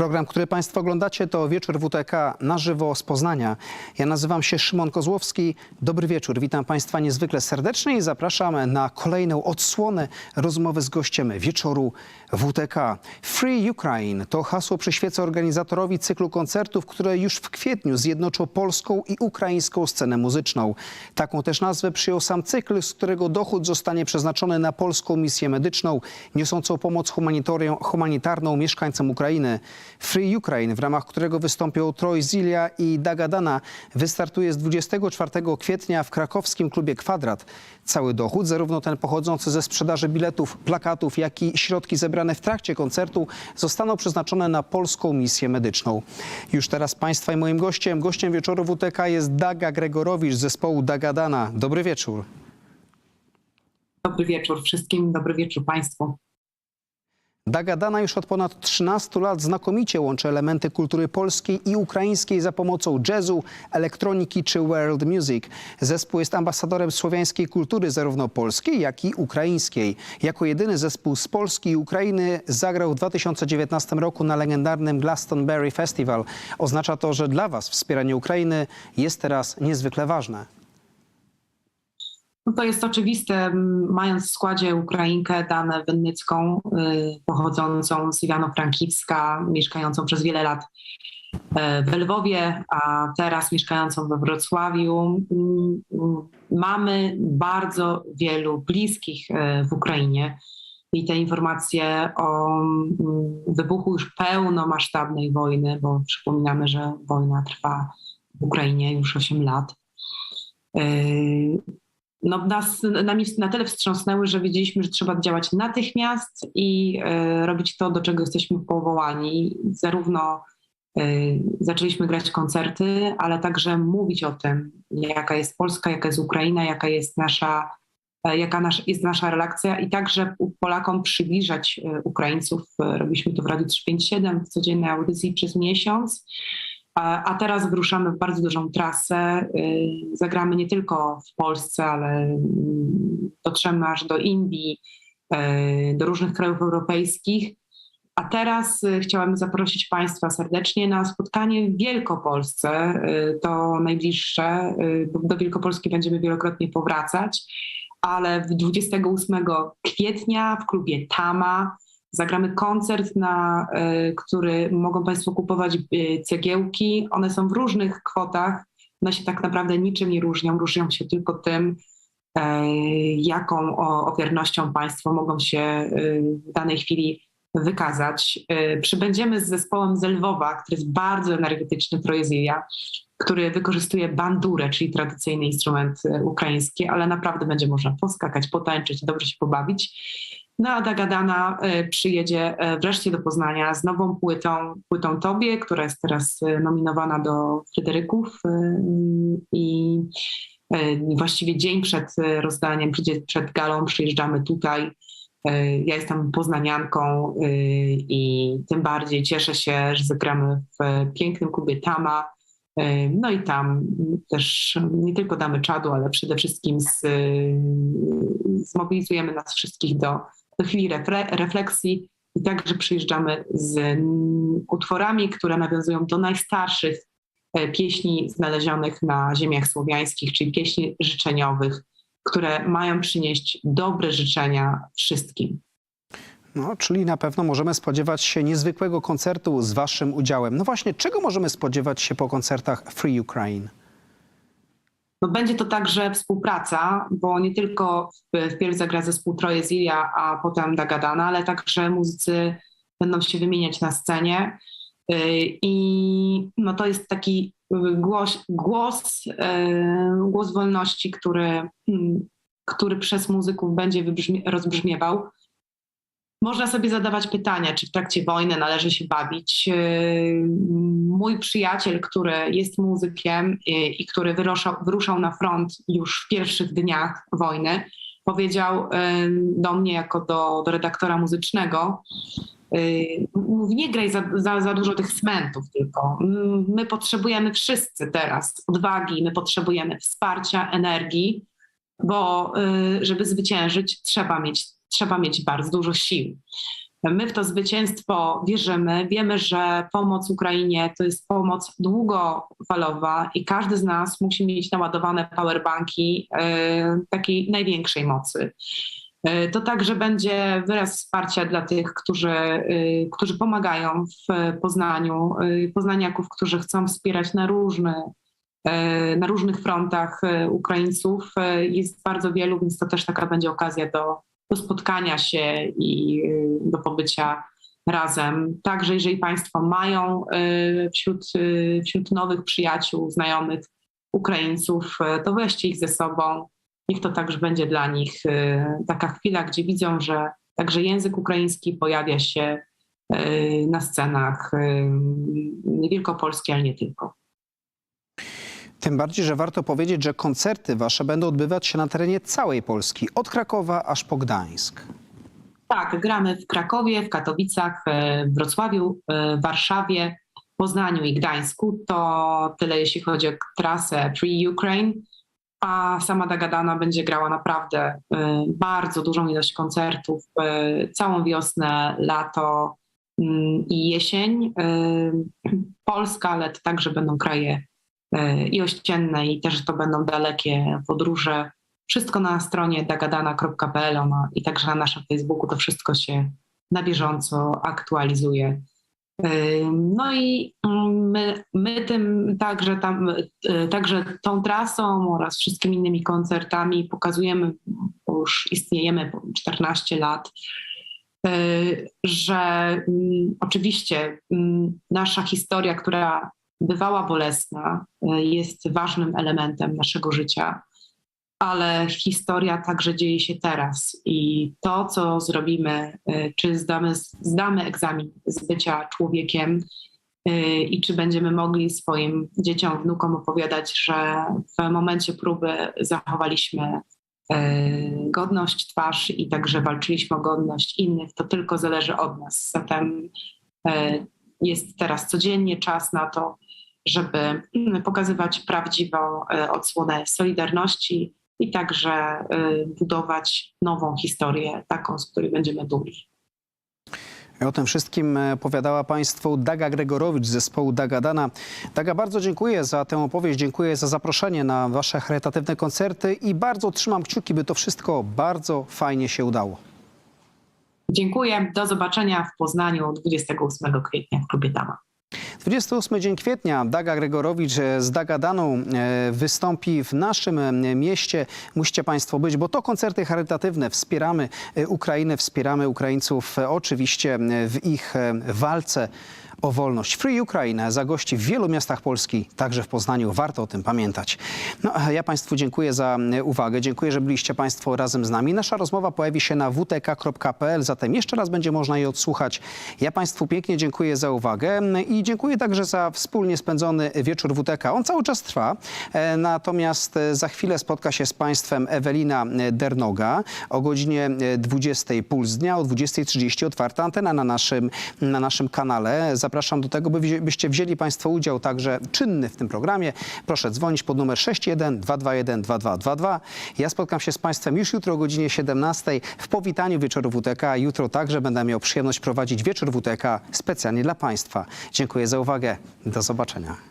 Program, który Państwo oglądacie, to Wieczór WTK na żywo z Poznania. Ja nazywam się Szymon Kozłowski. Dobry wieczór. Witam Państwa niezwykle serdecznie i zapraszam na kolejną odsłonę rozmowy z gościem Wieczoru WTK. Free Ukraine to hasło przyświeca organizatorowi cyklu koncertów, które już w kwietniu zjednoczą polską i ukraińską scenę muzyczną. Taką też nazwę przyjął sam cykl, z którego dochód zostanie przeznaczony na polską misję medyczną, niosącą pomoc humanitarną mieszkańcom Ukrainy. Free Ukraine, w ramach którego wystąpią Troy Zilia i Dagadana, wystartuje z 24 kwietnia w krakowskim klubie Kwadrat. Cały dochód, zarówno ten pochodzący ze sprzedaży biletów, plakatów, jak i środki zebrane w trakcie koncertu, zostaną przeznaczone na polską misję medyczną. Już teraz Państwa i moim gościem, gościem wieczoru WTK jest Daga Gregorowicz z zespołu Dagadana. Dobry wieczór. Dobry wieczór wszystkim, dobry wieczór Państwu. Dagadana już od ponad 13 lat znakomicie łączy elementy kultury polskiej i ukraińskiej za pomocą jazzu, elektroniki czy world music. Zespół jest ambasadorem słowiańskiej kultury zarówno polskiej, jak i ukraińskiej. Jako jedyny zespół z Polski i Ukrainy zagrał w 2019 roku na legendarnym Glastonbury Festival. Oznacza to, że dla Was wspieranie Ukrainy jest teraz niezwykle ważne. No to jest oczywiste, mając w składzie Ukrainkę Danę Wennycką, y, pochodzącą z Iwano-Frankiwska, mieszkającą przez wiele lat e, w Lwowie, a teraz mieszkającą we Wrocławiu. Mamy bardzo wielu bliskich e, w Ukrainie i te informacje o wybuchu już pełnomasztabnej wojny, bo przypominamy, że wojna trwa w Ukrainie już 8 lat. No, nas, nami na tyle wstrząsnęły, że wiedzieliśmy, że trzeba działać natychmiast i e, robić to, do czego jesteśmy powołani. Zarówno e, zaczęliśmy grać koncerty, ale także mówić o tym, jaka jest Polska, jaka jest Ukraina, jaka jest nasza, e, jaka nasz, jest nasza relacja i także Polakom przybliżać Ukraińców. Robiliśmy to w Radiu 357 w codziennej audycji przez miesiąc. A, a teraz wyruszamy w bardzo dużą trasę. Y, Zagramy nie tylko w Polsce, ale mm, dotrzemy aż do Indii, y, do różnych krajów europejskich. A teraz chciałabym zaprosić Państwa serdecznie na spotkanie w Wielkopolsce. To najbliższe. Do Wielkopolski będziemy wielokrotnie powracać, ale w 28 kwietnia w klubie Tama Zagramy koncert, na y, który mogą Państwo kupować y, cegiełki. One są w różnych kwotach. One się tak naprawdę niczym nie różnią. Różnią się tylko tym, y, jaką ofiarnością Państwo mogą się w danej chwili wykazać. Przybędziemy z zespołem z Lwowa, który jest bardzo energetyczny, Trojezyja, który wykorzystuje bandurę, czyli tradycyjny instrument ukraiński, ale naprawdę będzie można poskakać, potańczyć, dobrze się pobawić. No a Dagadana y, przyjedzie y, wreszcie do Poznania z nową płytą, płytą Tobie, która jest teraz y, nominowana do Fryderyków i właściwie dzień przed rozdaniem, przed- galą przyjeżdżamy tutaj. Ja jestem poznanianką i tym bardziej cieszę się, że zagramy w pięknym klubie Tama. No i tam też nie tylko damy czadu, ale przede wszystkim z, zmobilizujemy nas wszystkich do, do chwili refle, refleksji i także przyjeżdżamy z mm, utworami, które nawiązują do najstarszych e, pieśni znalezionych na ziemiach słowiańskich, czyli pieśni życzeniowych, które mają przynieść dobre życzenia wszystkim. No, czyli na pewno możemy spodziewać się niezwykłego koncertu z Waszym udziałem. No właśnie, czego możemy spodziewać się po koncertach Free Ukraine? No będzie to także współpraca, bo nie tylko wpierw zagra zespół Troje Zilia, a potem Dagadana, ale także muzycy będą się wymieniać na scenie. Yy, I no to jest taki głos, głos, yy, głos wolności, który, mm, który przez muzyków będzie rozbrzmiewał. Można sobie zadawać pytania, czy w trakcie wojny należy się bawić. Mój przyjaciel, który jest muzykiem yy, i który wyruszał, wyruszał na front już w pierwszych dniach wojny, powiedział do mnie jako do, do redaktora muzycznego, yy, mówi, nie graj za, za, za dużo tych smentów tylko. My potrzebujemy wszyscy teraz odwagi, my potrzebujemy wsparcia, energii, bo y, żeby zwyciężyć, trzeba mieć, trzeba mieć bardzo dużo sił. My w to zwycięstwo wierzymy. Wiemy, że pomoc Ukrainie to jest pomoc długofalowa i każdy z nas musi mieć naładowane powerbanki e, takiej największej mocy. E, To także będzie wyraz wsparcia dla tych, którzy, e, którzy pomagają w Poznaniu, poznaniaków, którzy chcą wspierać na różne, na różnych frontach Ukraińców. Jest bardzo wielu, więc to też taka będzie okazja do, do spotkania się i e, do pobycia razem. Także jeżeli Państwo mają e, wśród, e, wśród nowych przyjaciół, znajomych Ukraińców, to weźcie ich ze sobą. Niech to także będzie dla nich taka chwila, gdzie widzą, że także język ukraiński pojawia się na scenach wielkopolskiej, ale nie tylko. Tym bardziej, że warto powiedzieć, że koncerty wasze będą odbywać się na terenie całej Polski, od Krakowa aż po Gdańsk. Tak, gramy w Krakowie, w Katowicach, e, w Wrocławiu, e, w Warszawie, Poznaniu i Gdańsku. To tyle, jeśli chodzi o trasę Free Ukraine. A sama Dagadana będzie grała naprawdę e, bardzo dużą ilość koncertów całą wiosnę, lato mm, i jesień. Polska, ale także będą kraje i ościenne, i też to będą dalekie podróże. Wszystko na stronie dagadana.pl ona- i także na naszym Facebooku to wszystko się na bieżąco aktualizuje. Ym, No i mm, my, my tym także, tam, y, także tą trasą oraz wszystkimi innymi koncertami pokazujemy, bo już istniejemy po 14 lat, że mm, oczywiście mm, nasza historia, która bywała bolesna, y, jest ważnym elementem naszego życia ale historia także dzieje się teraz i to, co zrobimy, y, czy zdamy, zdamy egzamin z bycia człowiekiem y, i czy będziemy mogli swoim dzieciom, wnukom opowiadać, że w momencie próby zachowaliśmy godność, twarz i także walczyliśmy o godność innych, to tylko zależy od nas. Zatem jest teraz codziennie czas na to, żeby mm, pokazywać prawdziwą y, odsłonę Solidarności i także y, budować nową historię, taką, z której będziemy dumni. O tym wszystkim e, opowiadała Państwu Daga Gregorowicz z zespołu Dagadana. Daga, bardzo dziękuję za tę opowieść, dziękuję za zaproszenie na Wasze charytatywne koncerty i bardzo trzymam kciuki, by to wszystko bardzo fajnie się udało. Dziękuję. Do zobaczenia w Poznaniu 28 kwietnia w klubie Dama. 28 dzień kwietnia Daga Gregorowicz z Dagadaną e, wystąpi w naszym e, mieście. Musicie Państwo być, bo to koncerty charytatywne. Wspieramy e, Ukrainę, wspieramy Ukraińców oczywiście w ich walce o wolność. Free Ukraine zagości w wielu miastach Polski, także w Poznaniu. Warto o tym pamiętać. No, ja Państwu dziękuję za e, uwagę. Dziękuję, że byliście Państwo razem z nami. Nasza rozmowa pojawi się na wtk.pl, zatem jeszcze raz będzie można jej odsłuchać. Ja Państwu pięknie dziękuję za uwagę i dziękuję także za wspólnie spędzony wieczór WTK. On cały czas trwa, e, natomiast e, za chwilę spotka się z Państwem Ewelina Dernoga o godzinie e, 20 Puls Dnia, o 20.30 otwarta antena na naszym, na naszym kanale. Zapraszam do tego, by, byście wzięli Państwo udział także czynny w tym programie. Proszę dzwonić pod numer 61 221 2222. Ja spotkam się z Państwem już jutro o godzinie 17 w powitaniu wieczoru WTK. Jutro także będę miał przyjemność prowadzić wieczór WTK specjalnie dla Państwa. Dziękuję za uwagę. Do zobaczenia.